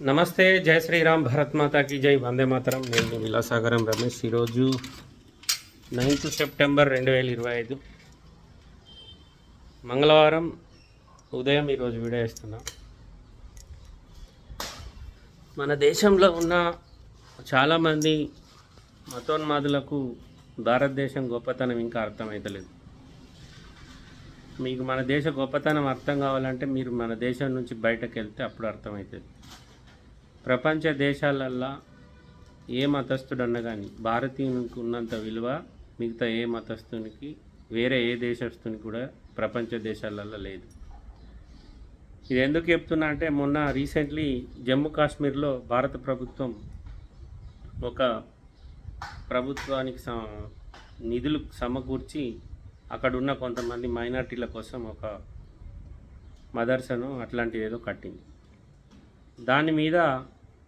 నమస్తే జై శ్రీరామ్ భరత్ మాతాకి జై వందే మాతరం. నేను విలాసాగరం రమేష్. ఈరోజు నైన్త్ సెప్టెంబర్ రెండు వేల ఇరవై ఐదు. మంగళవారం ఉదయం ఈరోజు వీడియో ఇస్తున్నా మన దేశంలో ఉన్న చాలామంది మతోన్మాదులకు భారతదేశం గొప్పతనం ఇంకా అర్థమవుతలేదు మీకు మన దేశ గొప్పతనం అర్థం కావాలంటే మీరు మన దేశం నుంచి బయటకు వెళ్తే అప్పుడు అర్థమవుతుంది ప్రపంచ దేశాలల్లో ఏ మతస్థుడన్నా కానీ భారతీయునికి ఉన్నంత విలువ మిగతా ఏ మతస్థునికి వేరే ఏ దేశస్తుని కూడా ప్రపంచ దేశాలలో లేదు. ఇది ఎందుకు చెప్తున్నా అంటే మొన్న రీసెంట్లీ జమ్మూ కాశ్మీర్లో భారత ప్రభుత్వం ఒక ప్రభుత్వానికి స- నిధులు సమకూర్చి అక్కడ ఉన్న కొంతమంది మైనార్టీల కోసం ఒక మదర్సను అట్లాంటిది ఏదో కట్టింది. దాని మీద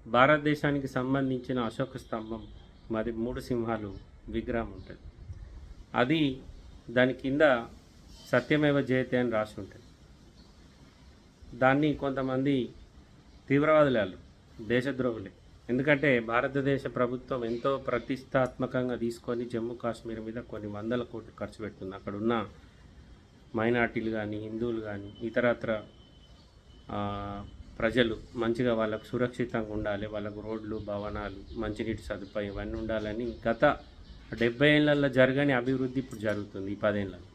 భారతదేశానికి సంబంధించిన అశోక స్తంభం మరి మూడు సింహాలు విగ్రహం ఉంటుంది. అది దాని కింద సత్యమేవ జయతే అని రాసి ఉంటుంది. దాన్ని కొంతమంది తీవ్రవాదులు దేశద్రోహులే. ఎందుకంటే భారతదేశ ప్రభుత్వం ఎంతో ప్రతిష్టాత్మకంగా తీసుకొని జమ్మూ కాశ్మీర్ మీద కొన్ని వందల కోట్లు ఖర్చు పెడుతుంది. అక్కడ ఉన్న మైనార్టీలు కానీ హిందువులు కానీ ఇతరత్ర ప్రజలు మంచిగా వాళ్ళకు సురక్షితంగా ఉండాలి వాళ్ళకు రోడ్లు భవనాలు మంచినీటి సదుపాయం ఇవన్నీ ఉండాలని గత డెబ్బై ఏళ్ళల్లో జరగని అభివృద్ధి ఇప్పుడు జరుగుతుంది ఈ పదేళ్ళలో.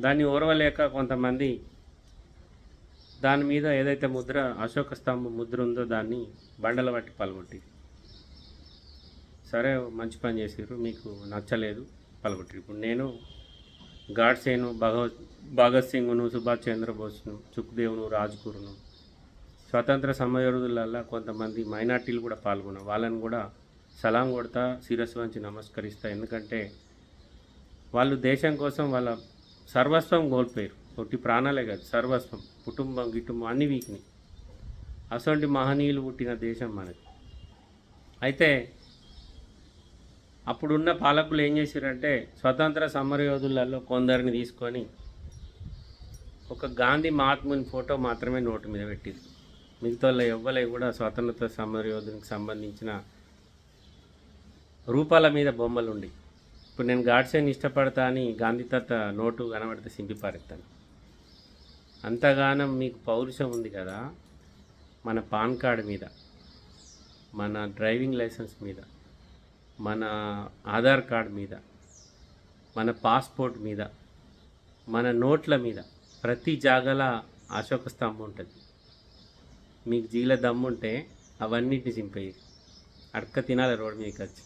దాన్ని ఓర్వలేక కొంతమంది దాని మీద ఏదైతే ముద్ర అశోక స్తంభం ముద్ర ఉందో దాన్ని బండల పట్టి పలగొట్టి సరే మంచి పని చేసారు మీకు నచ్చలేదు పలగొట్టి ఇప్పుడు నేను గాడ్సేను భగవత్ భగత్ సింగ్ను సుభాష్ చంద్రబోస్ను సుఖ్దేవ్ను రాజ్గురును స్వతంత్ర సమయోధులలో కొంతమంది మైనార్టీలు కూడా పాల్గొన్నారు వాళ్ళని కూడా సలాం కొడతా శిరస్సు వంచి నమస్కరిస్తా. ఎందుకంటే వాళ్ళు దేశం కోసం వాళ్ళ సర్వస్వం కోల్పోయారు. ఒకటి ప్రాణాలే కాదు సర్వస్వం కుటుంబం గిటుంబం అన్ని వీకిని అసొంటి మహనీయులు పుట్టిన దేశం మనది. అయితే అప్పుడున్న పాలకులు ఏం చేశారంటే స్వతంత్ర సమరయోధులలో కొందరిని తీసుకొని ఒక గాంధీ మహాత్ముని ఫోటో మాత్రమే నోటు మీద పెట్టింది మిగతా వాళ్ళ ఎవ్వలే కూడా స్వాతంత్ర సమరయోధునికి సంబంధించిన రూపాల మీద బొమ్మలు ఉండి ఇప్పుడు నేను గాడ్సేని ఇష్టపడతా అని గాంధీ తాత నోటు కనబడితే సింపి పారేస్తాను అంతగానం మీకు పౌరుషం ఉంది కదా మన పాన్ కార్డ్ మీద మన డ్రైవింగ్ లైసెన్స్ మీద మన ఆధార్ కార్డ్ మీద మన పాస్పోర్ట్ మీద మన నోట్ల మీద ప్రతి జాగల అశోక స్తంభం ఉంటుంది. మీకు జీల దమ్ముంటే అవన్నిటిని చింపేయి. అడక తినాలి రోడ్ మీకు వచ్చి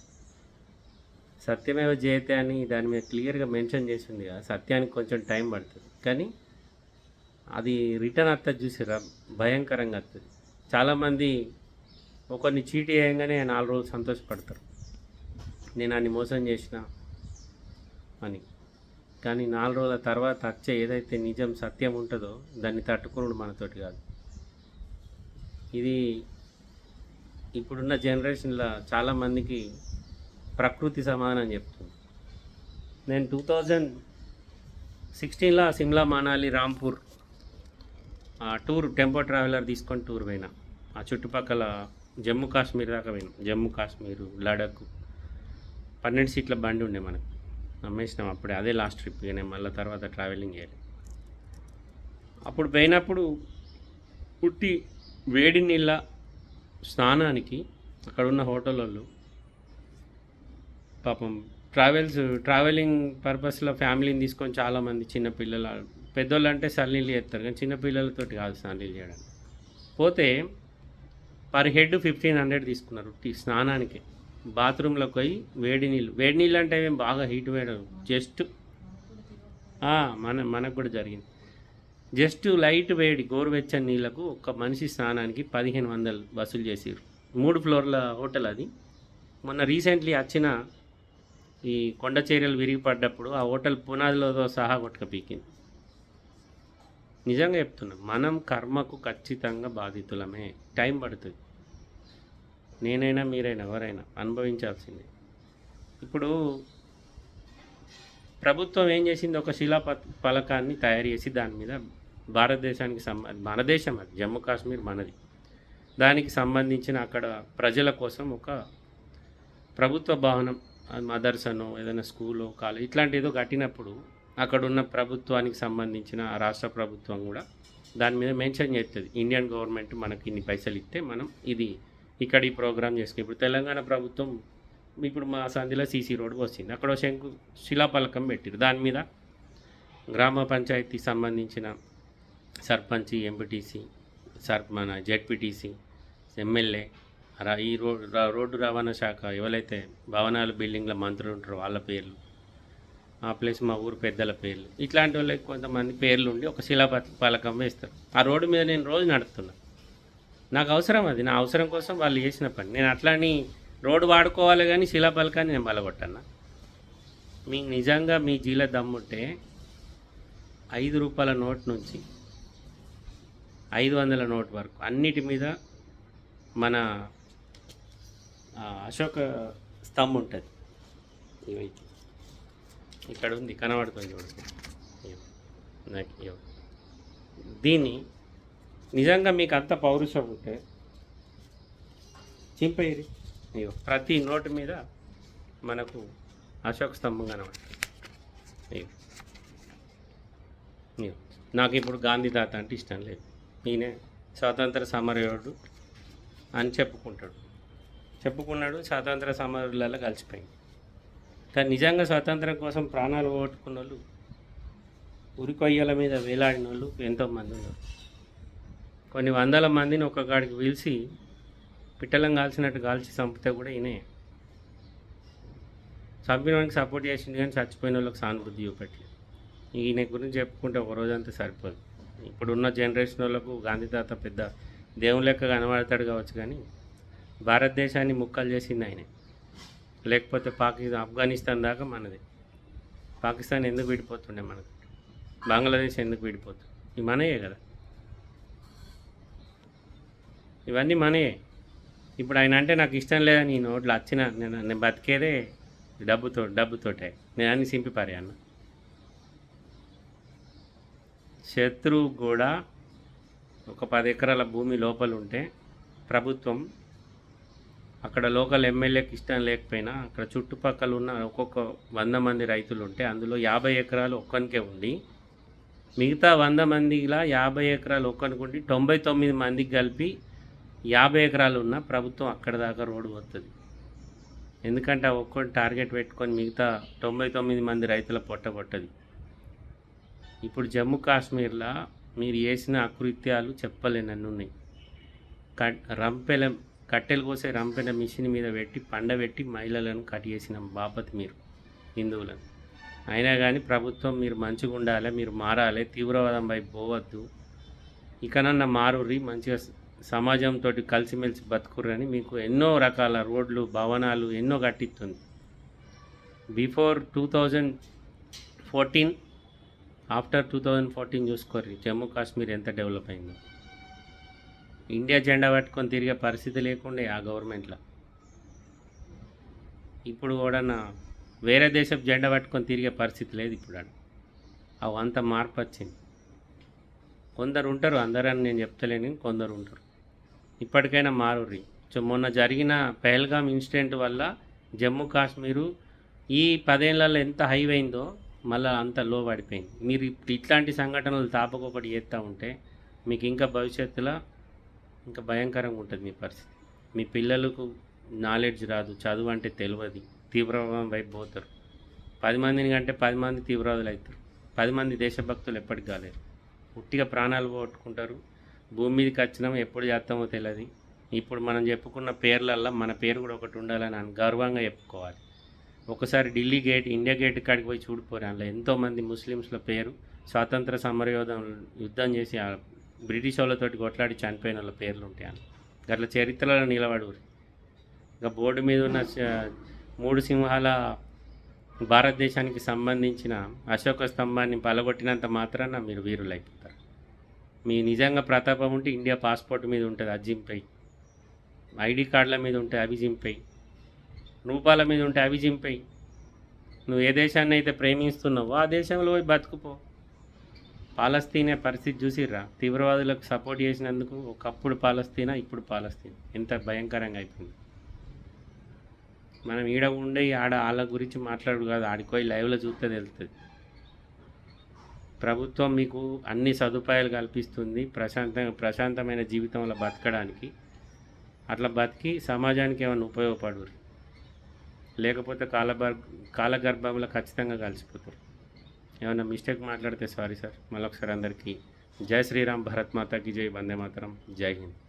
సత్యమేవ జయతే అని దాని మీద క్లియర్గా మెన్షన్ చేసి ఉంది కదా సత్యానికి కొంచెం టైం పడుతుంది. కానీ అది రిటర్న్ వస్తుంది చూసిరా భయంకరంగా వస్తుంది చాలామంది ఒకరిని చీటీ వేయంగానే నాలుగు రోజులు సంతోషపడతారు. నేను అన్ని మోసం చేసిన అని. కానీ నాలుగు రోజుల తర్వాత వచ్చే ఏదైతే నిజం సత్యం ఉంటుందో దాన్ని తట్టుకున్నాడు మనతోటి కాదు. ఇది ఇప్పుడున్న జనరేషన్లో చాలామందికి ప్రకృతి సమానం చెప్తుంది. నేను టూ థౌజండ్ సిక్స్టీన్లో సిమ్లా మనాలి రాంపూర్ ఆ టూర్ టెంపో ట్రావెలర్ తీసుకొని టూర్ పోయినా. ఆ చుట్టుపక్కల జమ్మూ కాశ్మీర్ దాకా పోయినాం. జమ్మూ కాశ్మీర్ లడఖ్ పన్నెండు సీట్ల బండి ఉండే మనకు. అమ్మేసినాం అప్పుడే. అదే లాస్ట్ ట్రిప్ నేను మళ్ళీ తర్వాత ట్రావెలింగ్ చేయాలి. అప్పుడు పోయినప్పుడు పుట్టి వేడి నీళ్ళ స్నానానికి అక్కడ ఉన్న పాపం ట్రావెల్స్ ట్రావెలింగ్ పర్పస్లో ఫ్యామిలీని తీసుకొని చాలామంది చిన్నపిల్లలు పెద్దోళ్ళు అంటే సన్నీళ్ళు చేస్తారు కానీ చిన్నపిల్లలతోటి కాదు సన్నీళ్ళు చేయడానికి. పోతే పర్ హెడ్ ఫిఫ్టీన్ హండ్రెడ్ తీసుకున్నారు స్నానానికి. బాత్రూంలోకి పోయి వేడి నీళ్ళు వేడి నీళ్ళు అంటే ఏమేమి బాగా హీట్ వేయడం జస్ట్ మన మనకు కూడా జరిగింది. జస్ట్ లైట్ వేడి గోరువెచ్చని నీళ్ళకు ఒక మనిషి స్నానానికి పదిహేను వందలు వసూలు చేసారు మూడు ఫ్లోర్ల హోటల్ అది. మొన్న రీసెంట్లీ వచ్చిన ఈ కొండ చర్యలు విరిగిపడ్డప్పుడు ఆ హోటల్ పునాదిలో సహా కొట్టుక పీకింది. నిజంగా చెప్తున్నా మనం కర్మకు ఖచ్చితంగా బాధితులమే. టైం పడుతుంది. నేనైనా మీరైనా ఎవరైనా అనుభవించాల్సిందే. ఇప్పుడు ప్రభుత్వం ఏం చేసింది? ఒక శిలా ఫలకాన్ని తయారు చేసి దాని మీద భారతదేశానికి సంబ మన దేశం అది జమ్మూ కాశ్మీర్ మనది. దానికి సంబంధించిన అక్కడ ప్రజల కోసం ఒక ప్రభుత్వ భవనం మదర్సనో ఏదైనా స్కూలో కాలేజ్ ఇట్లాంటి ఏదో కట్టినప్పుడు అక్కడ ఉన్న ప్రభుత్వానికి సంబంధించిన రాష్ట్ర ప్రభుత్వం కూడా దాని మీద మెన్షన్ చేస్తుంది. ఇండియన్ గవర్నమెంట్ మనకి ఇన్ని పైసలు ఇస్తే మనం ఇది ఇక్కడ ఈ ప్రోగ్రామ్ చేసుకుని ఇప్పుడు తెలంగాణ ప్రభుత్వం ఇప్పుడు మా సంధిలో సీసీ రోడ్ వచ్చింది. అక్కడ శంకు శిలాపలకం పెట్టారు దాని మీద గ్రామ పంచాయతీ సంబంధించిన సర్పంచ్ ఎంపీటీసీ సర్ మన జెడ్పీటీసీ ఎమ్మెల్యే ఈ రోడ్ రోడ్డు రవాణా శాఖ ఎవరైతే భవనాలు బిల్డింగ్ల మంత్రులు ఉంటారో వాళ్ళ పేర్లు ఆ ప్లస్ మా ఊరు పెద్దల పేర్లు ఇట్లాంటి వాళ్ళకి కొంతమంది పేర్లు ఉండి ఒక శిలా పలకం వేస్తారు. ఆ రోడ్డు మీద నేను రోజు నడుపుతున్నా. నాకు అవసరం అది. నా అవసరం కోసం వాళ్ళు చేసిన పని. నేను అట్లాని రోడ్డు వాడుకోవాలి కానీ శిలా పలకాన్ని నేను బలగొట్టన్నా. మీకు నిజంగా మీ జీల దమ్ముంటే ఐదు రూపాయల నోట్ నుంచి ఐదు వందల నోట్ వరకు అన్నిటి మీద మన అశోక స్తంభం ఉంటుంది ఇవి ఇక్కడ ఉంది కనబడుతుంది చూడండి నాకు దీన్ని నిజంగా మీకు అంత పౌరుషం ఉంటే చింపేరి ప్రతి నోటు మీద మనకు అశోక స్తంభం కనబడుతుంది. నాకు ఇప్పుడు గాంధీ తాత అంటే ఇష్టం లేదు. ఈయన స్వాతంత్ర సమరయోడు అని చెప్పుకుంటాడు. చెప్పుకున్నాడు స్వాతంత్ర సమరులలో కలిసిపోయింది. కానీ నిజంగా స్వాతంత్రం కోసం ప్రాణాలు పోగొట్టుకున్న వాళ్ళు ఉరికొయ్యల మీద వేలాడిన వాళ్ళు ఎంతోమంది ఉన్నారు. కొన్ని వందల మందిని ఒక్కగాడికి కాడికి పిలిచి పిట్టలం కాల్చినట్టు కాల్చి చంపితే కూడా ఈయనే. చంపిన వానికి సపోర్ట్ చేసింది కానీ చచ్చిపోయిన వాళ్ళకి సానుభూతి చూపెట్టలేదు ఈయన గురించి చెప్పుకుంటే ఒక రోజంతా సరిపోదు. ఇప్పుడున్న జనరేషన్ వాళ్ళకు గాంధీ తాత పెద్ద దేవుని లెక్క కనబడతాడు కావచ్చు కానీ భారతదేశాన్ని ముక్కలు చేసింది ఆయనే. లేకపోతే పాకిస్తాన్ ఆఫ్ఘనిస్తాన్ దాకా మనది. పాకిస్తాన్ ఎందుకు విడిపోతుండే మనకు? బంగ్లాదేశ్ ఎందుకు విడిపోతుంది? ఇవి మనయే కదా. ఇవన్నీ మనయే. ఇప్పుడు ఆయన అంటే నాకు ఇష్టం లేదని నీ నోట్లు వచ్చిన నేను నేను బతికేదే డబ్బుతో డబ్బుతోటే. నేను అన్ని సింపి అన్న శత్రువు కూడా ఒక పది ఎకరాల భూమి లోపల ఉంటే ప్రభుత్వం అక్కడ లోకల్ ఎమ్మెల్యేకి ఇష్టం లేకపోయినా అక్కడ చుట్టుపక్కల ఉన్న ఒక్కొక్క వంద మంది రైతులు ఉంటే అందులో యాభై ఎకరాలు ఒక్కనికే ఉండి మిగతా వంద మందిలా యాభై ఎకరాలు ఒక్కనికి ఉండి తొంభై తొమ్మిది మందికి కలిపి యాభై ఎకరాలు ఉన్న ప్రభుత్వం అక్కడ దాకా రోడ్డు వస్తుంది ఎందుకంటే ఆ ఒక్కటి టార్గెట్ పెట్టుకొని మిగతా తొంభై తొమ్మిది మంది రైతుల పొట్ట కొట్టది. ఇప్పుడు జమ్మూ కాశ్మీర్లో మీరు చేసిన అకృత్యాలు చెప్పలేనన్ను ఉన్నాయి కట్ రంపెల కట్టెలు కోసే రంపెల మిషన్ మీద పెట్టి పండబెట్టి మహిళలను కట్ చేసిన బాపత్ మీరు హిందువులను. అయినా కానీ ప్రభుత్వం మీరు మంచిగా ఉండాలి మీరు మారాలి తీవ్రవాదం వైపు పోవద్దు. ఇకనన్నా మారుర్రి మంచిగా సమాజంతో కలిసిమెలిసి బతుకుర్రని మీకు ఎన్నో రకాల రోడ్లు భవనాలు ఎన్నో కట్టిస్తుంది. Before two thousand fourteen after two thousand fourteen చూసుకోర్రి Jammu Kashmir ఎంత డెవలప్ అయిందో. ఇండియా జెండా పట్టుకొని తిరిగే పరిస్థితి లేకుండే ఆ గవర్నమెంట్లో. ఇప్పుడు కూడా నా వేరే దేశం జెండా పట్టుకొని తిరిగే పరిస్థితి లేదు ఇప్పుడు అవి అంత మార్పు వచ్చింది కొందరు ఉంటారు అందరని నేను చెప్తలేను కొందరు ఉంటారు. ఇప్పటికైనా మారుర్రి. సో మొన్న జరిగిన పెహల్గామ్ ఇన్సిడెంట్ వల్ల జమ్మూ కాశ్మీరు ఈ పదేళ్ళలో ఎంత హై అయిందో మళ్ళీ అంత లో పడిపోయింది. మీరు ఇప్పుడు ఇట్లాంటి సంఘటనలు తాపకొకటి చేస్తూ ఉంటే మీకు ఇంకా భవిష్యత్తులో ఇంకా భయంకరంగా ఉంటుంది మీ పరిస్థితి. మీ పిల్లలకు నాలెడ్జ్ రాదు చదువు అంటే తెలియదు తీవ్రవాదం వైపు పోతారు. పది మందిని కంటే పది మంది తీవ్రవాదులు అవుతారు. పది మంది దేశభక్తులు ఎప్పటికి కాలేరు. ఉట్టిగా ప్రాణాలు పోగొట్టుకుంటారు. భూమి మీదకి వచ్చినాం ఎప్పుడు చేస్తామో తెలియదు ఇప్పుడు మనం చెప్పుకున్న పేర్లల్లో మన పేరు కూడా ఒకటి ఉండాలని అని గర్వంగా చెప్పుకోవాలి. ఒకసారి ఢిల్లీ గేట్ ఇండియా గేట్ కాడికి పోయి చూడిపోరు అందులో ఎంతోమంది ముస్లిమ్స్ల పేరు స్వాతంత్ర సమరయోధం యుద్ధం చేసి బ్రిటిష్ వాళ్ళతోటి కొట్లాడి చనిపోయిన వాళ్ళ పేర్లు ఉంటాయి అని అట్లా చరిత్రలో నిలబడురు. ఇంకా బోర్డు మీద ఉన్న మూడు సింహాల భారతదేశానికి సంబంధించిన అశోక స్తంభాన్ని పలగొట్టినంత మాత్రాన మీరు వీరులు అయిపోతారు మీ నిజంగా ప్రతాపం ఉంటే ఇండియా పాస్పోర్ట్ మీద ఉంటుంది అది జింపై. ఐడి కార్డుల మీద ఉంటే అవి జింపై. రూపాల మీద ఉంటే అవి జింపై. నువ్వు ఏ దేశాన్ని అయితే ప్రేమిస్తున్నావో ఆ దేశంలో పోయి బతుకుపో. పాలస్తీనే పరిస్థితి చూసిర్రా? తీవ్రవాదులకు సపోర్ట్ చేసినందుకు ఒకప్పుడు పాలస్తీనా ఇప్పుడు పాలస్తీనా? ఎంత భయంకరంగా అయిపోయింది. మనం ఈడ ఉండే ఆడ వాళ్ళ గురించి మాట్లాడు కాదు ఆడిపోయి లైవ్లో చూస్తే తెలుస్తుంది ప్రభుత్వం మీకు అన్ని సదుపాయాలు కల్పిస్తుంది ప్రశాంతంగా ప్రశాంతమైన జీవితంలో బతకడానికి. అట్లా బతికి సమాజానికి ఏమైనా ఉపయోగపడు లేకపోతే కాలబర్ కాలగర్భంలో ఖచ్చితంగా కలిసిపోతారు. ఏమైనా మిస్టేక్ మాట్లాడితే సారీ సార్. మళ్ళొకసారి అందరికీ జై శ్రీరామ్ భరత్ మాతాకి జై వందే మాతరం. జై హింద్.